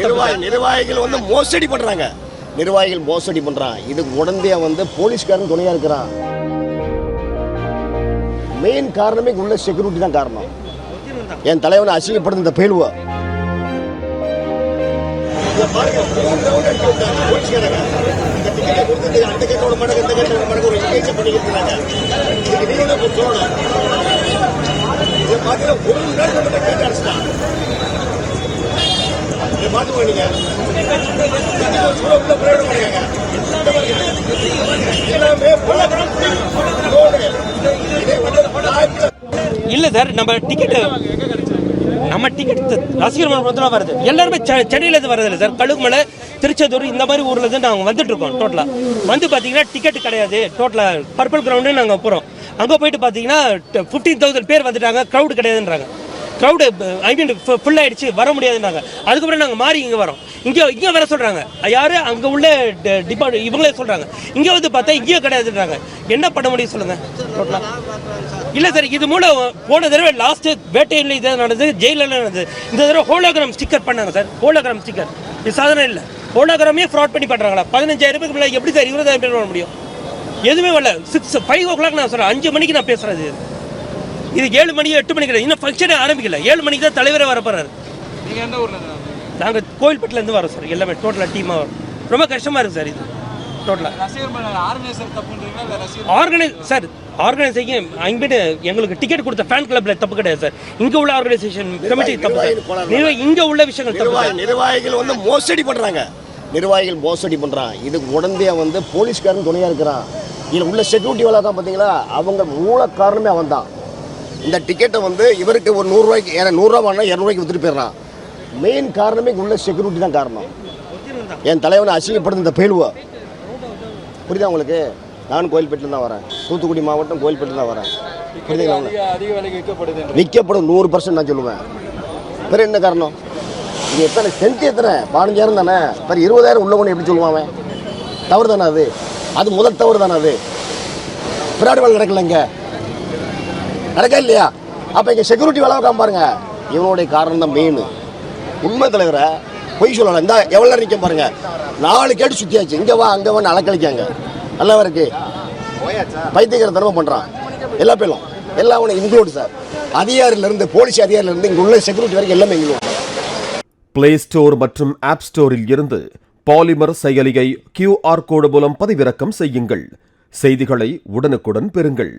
நிர்வாகி நிர்வாகிகள் வந்து மோசடி பண்றாங்க. நிர்வாகிகள் மோசடி பண்றான் இதுக்கு உடனே வந்து போலீஸ்காரன் துணையா இருக்கிறான். மெயின் காரணமே உள்ள செக்யூரிட்டி தான் காரணம். என் தலைவனை அசிங்கப்படுத்த இந்த பேலுவ இல்ல சார் நம்ம டிக்கெட் நம்ம டிக்கெட் ரசிகர் மன்றத்தில் வருது. எல்லாருமே சென்னையில இருந்து வரது இல்லை சார் கழுகுமலை திருச்செந்தூர் இந்த மாதிரி ஊர்ல இருந்து நாங்கள் வந்துட்டு இருக்கோம் டோட்டலா வந்து பாத்தீங்கன்னா டிக்கெட் கிடையாது டோட்டலா பர்பிள் கிரவுண்டு நாங்கள் போறோம். அங்க போயிட்டு பாத்தீங்கன்னா ஃபிஃப்டீன் தௌசண்ட் பேர் வந்துட்டாங்க க்ரௌட் கிடையாதுன்றாங்க. க்ரௌடு ஐ மீன் ஃபுல் ஆகிடுச்சு வர முடியாதுன்றாங்க அதுக்கப்புறம் நாங்கள் மாறி இங்கே வரோம். இங்கே இங்கே வர சொல்கிறாங்க யார்? அங்கே உள்ள டிபார்ட் இவங்களே சொல்கிறாங்க இங்கே வந்து பார்த்தா இங்கேயும் கிடையாதுன்றாங்க. என்ன பண்ண முடியும் சொல்லுங்கள் டோட்டலாக இல்லை சார் இது மூலம் போன தடவை லாஸ்ட்டு வேட்டையில் இதாக நடந்தது ஜெயிலில் நடந்தது. இந்த தடவை ஹோலோகிராம் ஸ்டிக்கர் பண்ணாங்க சார் ஹோலோகிராம் ஸ்டிக்கர் இது சாதனை இல்லை. ஹோலோகிராமே ஃப்ராட் பண்ணி பண்ணுறாங்களா பதினஞ்சாயிரம் ரூபாய்க்கு மேலே எப்படி சார் இருபதாயிரம் பேர் பண்ண முடியும்? எதுவுமே வரல. சிக்ஸ் ஃபைவ் ஓ கிளாக் நான் சொல்கிறேன் அஞ்சு மணிக்கு நான் பேசுகிறது இது ஏழு மணி எட்டு மணிக்கு. இன்னும் ஃபங்க்ஷனே ஆரம்பிக்கல. ஏழு மணிக்கு தான் தலைவரே வர போறாரு. நீங்க எந்த ஊர்ல? நாங்கள் கோயில்பட்டிலேருந்து வரோம் சார். எல்லாமே டோட்டலாக டீமாக வரோம். ரொம்ப கஷ்டமாக இருக்குது சார் இது. டோட்டலாக ஆர்கனைஸ் சார் ஆர்கனைசேஷன் அங்கிட்டு எங்களுக்கு டிக்கெட் கொடுத்த ஃபேன் கிளப்ல தப்பு கிடையாது சார். இங்க உள்ள ஆர்கனைசேஷன் கமிட்டி தப்பு இங்க உள்ள விஷயங்கள் தப்பு. நிர்வாகிகள் வந்து மோசடி பண்றாங்க. நிர்வாகிகள் மோசடி பண்றான் இதுக்கு உடந்தையா வந்து போலீஸ்காரன் துணையா இருக்கிறான். இதுல உள்ள செக்யூரிட்டி வேலை தான் பாத்தீங்களா அவங்க மூல காரணமே அவன் தான் இந்த டிக்கெட்டை வந்து இவருக்கு ஒரு நூறுரூவாய்க்கு ஏன்னா நூறுரூவா வாங்கினா இரநூறுவாய்க்கு விற்றுட்டு போயிடுறான் மெயின் காரணமே உள்ள செக்யூரிட்டி தான் காரணம். என் தலைவனை அசிங்கப்படுத்த இந்த பேலுவ புரியுதா உங்களுக்கு? நானும் கோயில்பேட்டில் தான் வரேன். தூத்துக்குடி மாவட்டம் கோயில்பேட்டில் தான் வரேன். புரியுதுங்களா? உங்களுக்கு? விற்கப்படும் நூறு பர்சன்ட் நான் சொல்லுவேன். பிறகு என்ன காரணம்? இது எத்தனை சென்ட் எத்தனை? பதினஞ்சாயிரம் தானே? பிறகு இருபதாயிரம் உள்ளவனு எப்படி சொல்லுவான் தவறு தானே அது? அது முதல் தவறு தானே அது? பிராடு நடக்கலைங்க நடக்கா இல்லையா? அப்போ இங்கே செக்யூரிட்டி வேலை வைக்காம பாருங்க. இவனுடைய காரணம் தான் மெயின் உண்மை தலைவரை பொய் சொல்லலாம் இந்த எவ்வளோ நேரம் நிற்க பாருங்க. நாலு கேட்டு சுற்றியாச்சு இங்கே வா அங்கே வான்னு அலக்கழிக்காங்க. நல்லா இருக்கு. பைத்தியக்கார தனமும் பண்ணுறான் எல்லா பேரும். எல்லாம் அவனை இன்க்ளூட் சார் அதிகாரியிலிருந்து போலீஸ் அதிகாரியிலிருந்து இங்கே உள்ள செக்யூரிட்டி வரைக்கும் எல்லாமே இன்க்ளூட் பிளே ஸ்டோர் மற்றும் ஆப் ஸ்டோரில் இருந்து பாலிமர் செயலியை கியூஆர் கோடு மூலம் பதிவிறக்கம் செய்யுங்கள். செய்திகளை உடனுக்குடன் பெறுங்கள்.